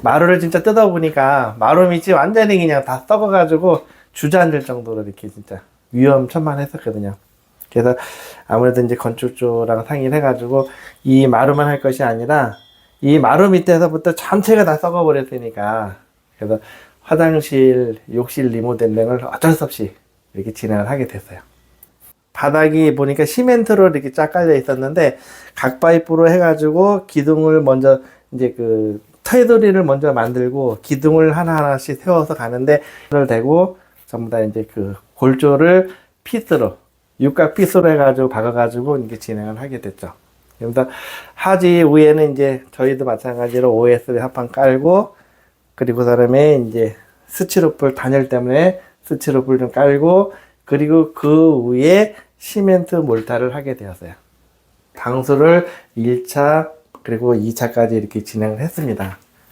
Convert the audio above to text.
마루를 진짜 뜯어 보니까 마루 밑이 완전히 그냥 다 썩어가지고 주저앉을 정도로 이렇게 진짜 위험천만했었거든요. 그래서 아무래도 이제 건축주랑 상의를 해가지고 이 마루만 할 것이 아니라 이 마루 밑에서부터 전체가 다 썩어버렸으니까 그래서 화장실, 욕실 리모델링을 어쩔 수 없이 이렇게 진행을 하게 됐어요. 바닥이 보니까 시멘트로 이렇게 쫙 깔려 있었는데 각파이프로 해가지고 기둥을 먼저 이제 그 테두리를 먼저 만들고 기둥을 하나하나씩 세워서 가는데 그걸 대고 전부 다 이제 그 골조를 피스로 육각 피스로 해가지고 박아가지고 이렇게 진행을 하게 됐죠. 그래서 하지 위에는 이제 저희도 마찬가지로 OSB 합판 깔고 그리고 그다음에 이제 스치로폴 단열 때문에 스치로폴 좀 깔고 그리고 그 위에 시멘트 몰타를 하게 되었어요. 방수를 1차 그리고 2차까지 이렇게 진행을 했습니다.